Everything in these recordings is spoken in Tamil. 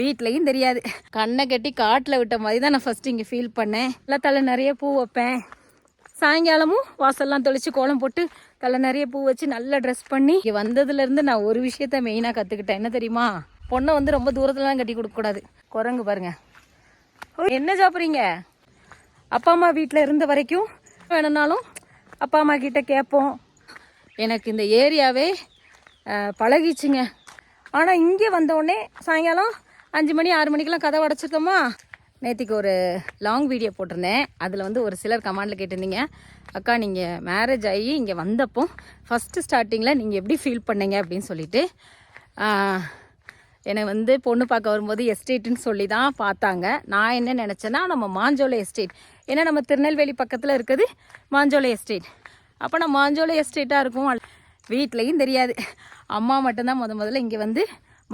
வீட்லேயும் தெரியாது. கண்ணை கட்டி காட்டில் விட்ட மாதிரி தான் நான் ஃபஸ்ட்டு இங்கே ஃபீல் பண்ணேன். எல்லாம் தலை நிறைய பூ வைப்பேன். சாயங்காலமும் வாசல்லாம் தெளித்து கோலம் போட்டு தலை நிறைய பூ வச்சு நல்லா ட்ரெஸ் பண்ணி இங்கே வந்ததுலேருந்து நான் ஒரு விஷயத்த மெயினாக கற்றுக்கிட்டேன் என்ன தெரியுமா? பொண்ணை வந்து ரொம்ப தூரத்துலலாம் கட்டி கொடுக்கக்கூடாது. குரங்கு பாருங்க. ஓ, என்ன சாப்பிட்றீங்க? அப்பா அம்மா வீட்டில் இருந்த வரைக்கும் வேணும்னாலும் அப்பா அம்மா கிட்ட கேட்போம். எனக்கு இந்த ஏரியாவே பழகிச்சுங்க. ஆனால் இங்கே வந்தோடனே சாயங்காலம் அஞ்சு மணி ஆறு மணிக்கெல்லாம் கதை உடச்சிருந்தோமா நேற்றுக்கு ஒரு லாங் வீடியோ போட்டிருந்தேன். அதில் வந்து ஒரு சிலர் கமாண்டில் கேட்டிருந்தீங்க. அக்கா நீங்கள் மேரேஜ் ஆகி இங்கே வந்தப்போ ஃபஸ்ட்டு ஸ்டார்டிங்கில் நீங்கள் எப்படி ஃபீல் பண்ணீங்க அப்படின்னு சொல்லிட்டு என்னை வந்து பொண்ணு பார்க்க வரும்போது எஸ்டேட்டுன்னு சொல்லி தான் பார்த்தாங்க. நான் என்ன நினச்சேன்னா நம்ம மாஞ்சோலை எஸ்டேட் ஏன்னா நம்ம திருநெல்வேலி பக்கத்தில் இருக்குது மாஞ்சோலை எஸ்டேட் அப்போ நான் மாஞ்சோலை எஸ்டேட்டாக இருக்கும். வீட்லேயும் தெரியாது. அம்மா மட்டும்தான் முத முதல்ல இங்கே வந்து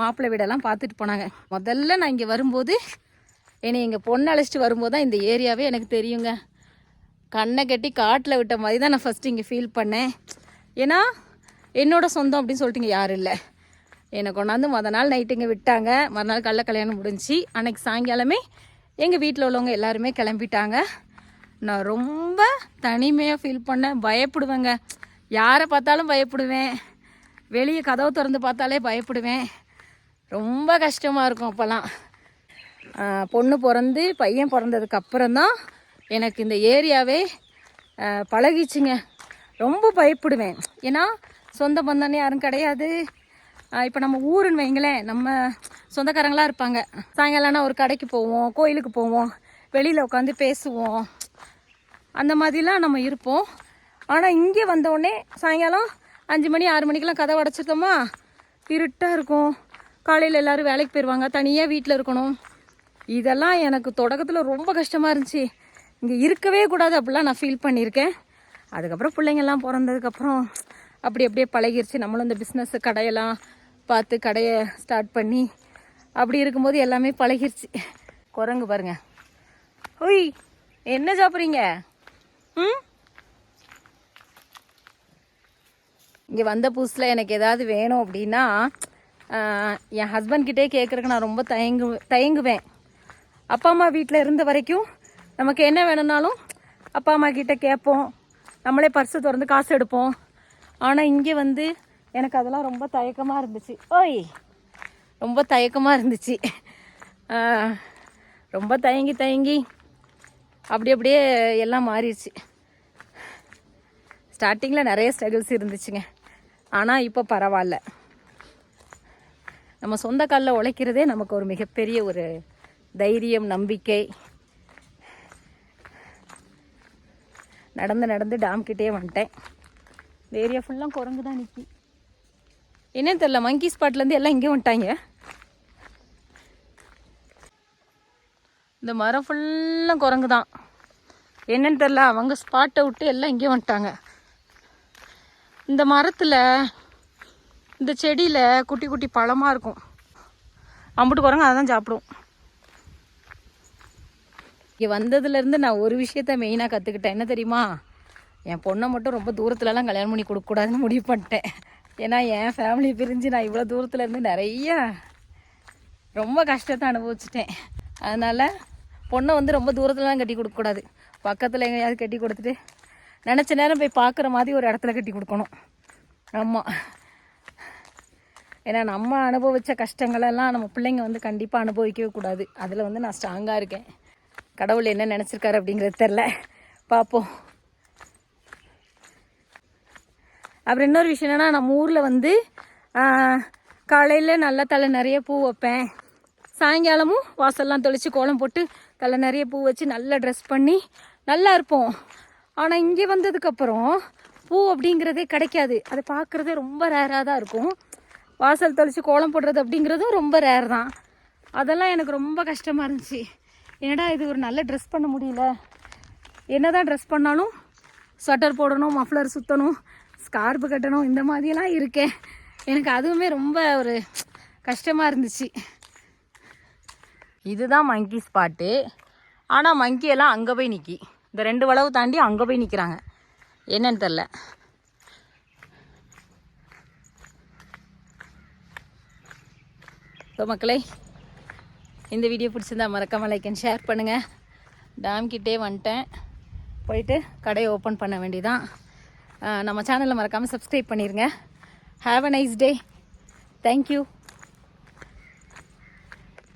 மாப்பிள்ளை வீடெல்லாம் பார்த்துட்டு போனாங்க. முதல்ல நான் இங்கே வரும்போது என்னை எங்கள் பொண்ணு அழைச்சிட்டு வரும்போது தான் இந்த ஏரியாவே எனக்கு தெரியுங்க. கண்ணை கட்டி காட்டில் விட்ட மாதிரி தான் நான் ஃபஸ்ட்டு இங்கே ஃபீல் பண்ணேன். ஏன்னா என்னோட சொந்தம் அப்படின்னு சொல்லிட்டு இங்கே யாரும் இல்லை. என்னை கொண்டாந்து மொதல் நாள் நைட்டு இங்கே விட்டாங்க. மறுநாள் கல்ல கல்யாணம் முடிஞ்சுச்சு அன்னைக்கு சாயங்காலமே எங்கள் வீட்டில் உள்ளவங்க எல்லாருமே கிளம்பிட்டாங்க. நான் ரொம்ப தனிமையாக ஃபீல் பண்ணேன். பயப்படுவேங்க. யாரை பார்த்தாலும் பயப்படுவேன். வெளியே கதவு திறந்து பார்த்தாலே பயப்படுவேன். ரொம்ப கஷ்டமாக இருக்கும் அப்போல்லாம். பொண்ணு பிறந்து பையன் பிறந்ததுக்கு அப்புறம்தான் எனக்கு இந்த ஏரியாவே பழகிச்சுங்க. ரொம்ப பயப்படுவேன். ஏன்னா சொந்த பந்தம்னு யாரும் கிடையாது. இப்போ நம்ம ஊருன்னு வைங்களேன் நம்ம சொந்தக்காரங்களாம் இருப்பாங்க. சாயங்காலம்னா ஒரு கடைக்கு போவோம் கோயிலுக்கு போவோம் வெளியில் உட்காந்து பேசுவோம். அந்த மாதிரிலாம் நம்ம இருப்போம். ஆனால் இங்கே வந்தோடனே சாயங்காலம் அஞ்சு மணி ஆறு மணிக்கெல்லாம் கதை உடச்சிருந்தோமா இருட்டாக இருக்கும். காலையில் எல்லோரும் வேலைக்கு போயிடுவாங்க தனியாக வீட்டில் இருக்கணும். இதெல்லாம் எனக்கு தொடக்கத்தில் ரொம்ப கஷ்டமாக இருந்துச்சு. இங்கே இருக்கவே கூடாது அப்படிலாம் நான் ஃபீல் பண்ணியிருக்கேன். அதுக்கப்புறம் பிள்ளைங்கள்லாம் பிறந்ததுக்கப்புறம் அப்படி அப்படியே பழகிருச்சு. நம்மளும் இந்த பிஸ்னஸ் கடையெல்லாம் பார்த்து கடையை ஸ்டார்ட் பண்ணி அப்படி இருக்கும்போது எல்லாமே பழகிருச்சு. குரங்கு பாருங்க. ஓய் என்ன சாப்பிட்றீங்க? ம்? இங்கே வந்த புதுசில் எனக்கு ஏதாவது வேணும் அப்படின்னா என் ஹஸ்பண்ட்கிட்டே கேட்குறக்கு நான் ரொம்ப தயங்கு தயங்குவேன். அப்பா அம்மா வீட்டில் இருந்த வரைக்கும் நமக்கு என்ன வேணும்னாலும் அப்பா அம்மா கிட்டே கேட்போம். நம்மளே பர்ஸு திறந்து காசு எடுப்போம். ஆனால் இங்கே வந்து எனக்கு அதெல்லாம் ரொம்ப தயக்கமாக இருந்துச்சு. ஓய் ரொம்ப தயக்கமாக இருந்துச்சு. ரொம்ப தயங்கி தயங்கி அப்படி அப்படியே எல்லாம் மாறிடுச்சு. ஸ்டார்டிங்கில் நிறைய ஸ்ட்ரகிள்ஸ் இருந்துச்சுங்க. ஆனால் இப்போ பரவாயில்ல. நம்ம சொந்த காலில் உழைக்கிறதே நமக்கு ஒரு மிகப்பெரிய ஒரு தைரியம் நம்பிக்கை. நடந்து நடந்து டேம் கிட்டே வந்துட்டேன். இந்த ஏரியா ஃபுல்லாக குரங்கு தான் நிற்கி என்னன்னு தெரில மங்கி ஸ்பாட்லேருந்து எல்லாம் இங்கே வந்துட்டாங்க. இந்த மரம் ஃபுல்லாக குரங்கு தான் என்னன்னு தெரில அவங்க ஸ்பாட்டை விட்டு எல்லாம் இங்கே வந்துட்டாங்க. இந்த மரத்தில் இந்த செடியில் குட்டி குட்டி பழமாக இருக்கும். அம்புட்டு குரங்கு அதை தான் சாப்பிடும். இங்கே வந்ததுலேருந்து நான் ஒரு விஷயத்த மெயினாக கற்றுக்கிட்டேன் என்ன தெரியுமா? என் பொண்ணை மட்டும் ரொம்ப தூரத்துலலாம் கல்யாணம் பண்ணி கொடுக்கக்கூடாதுன்னு முடிவு பண்ணிட்டேன். ஏன்னா என் ஃபேமிலி பிரிஞ்சு நான் இவ்வளோ தூரத்துலேருந்து நிறைய ரொம்ப கஷ்டத்தை அனுபவிச்சிட்டேன். அதனால் பொண்ணை வந்து ரொம்ப தூரத்துலலாம் கட்டி கொடுக்கக்கூடாது பக்கத்தில் எங்கேயாவது கட்டி கொடுத்துட்டு நினச்ச நேரம் போய் பார்க்குற மாதிரி ஒரு இடத்துல கட்டி கொடுக்கணும். ஆமாம் ஏன்னா நம்ம அனுபவித்த கஷ்டங்களெல்லாம் நம்ம பிள்ளைங்க வந்து கண்டிப்பாக அனுபவிக்கவே கூடாது. அதில் வந்து நான் ஸ்ட்ராங்காக இருக்கேன். கடவுள் என்ன நினச்சிருக்காரு அப்படிங்கிறது தெரில பார்ப்போம் அப்புறம் இன்னொரு விஷயம் என்னென்னா நம்ம ஊரில் வந்து காலையில் நல்லா தலை நிறைய பூ வைப்பேன். சாயங்காலமும் வாசல்லாம் தெளித்து கோலம் போட்டு தலை நிறைய பூ வச்சு நல்லா ட்ரெஸ் பண்ணி நல்லா இருப்போம். ஆனால் இங்கே வந்ததுக்கப்புறம் பூ அப்படிங்கிறதே கிடைக்காது. அதை பார்க்குறதே ரொம்ப ரேராக தான் இருக்கும். வாசல் தெளித்து கோலம் போடுறது அப்படிங்கிறதும் ரொம்ப ரேர் தான். அதெல்லாம் எனக்கு ரொம்ப கஷ்டமாக இருந்துச்சு. என்னடா இது ஒரு நல்ல ட்ரெஸ் பண்ண முடியல. என்னதான் ட்ரெஸ் பண்ணாலும் ஸ்வெட்டர் போடணும் மஃப்ளர் சுற்றணும் ஸ்கார்ப்பு கட்டணும் இந்த மாதிரியெல்லாம் இருக்கேன். எனக்கு அதுவுமே ரொம்ப ஒரு கஷ்டமாக இருந்துச்சு. இதுதான் மங்கி ஸ்பாட்டு ஆனால் மங்கியெல்லாம் அங்கே போய் நிற்கி இந்த ரெண்டு வளவு தாண்டி அங்கே போய் நிற்கிறாங்க என்னன்னு தெரில ஸோ மக்களே இந்த வீடியோ பிடிச்சிருந்தா மறக்காமல் லைக் அண்ட் ஷேர் பண்ணுங்கள் டேம் கிட்டே வந்துட்டேன். போயிட்டு கடையை ஓப்பன் பண்ண வேண்டியதான் நம்ம சேனலை மறக்காமல் சப்ஸ்கிரைப் பண்ணிடுங்க have a nice day thank you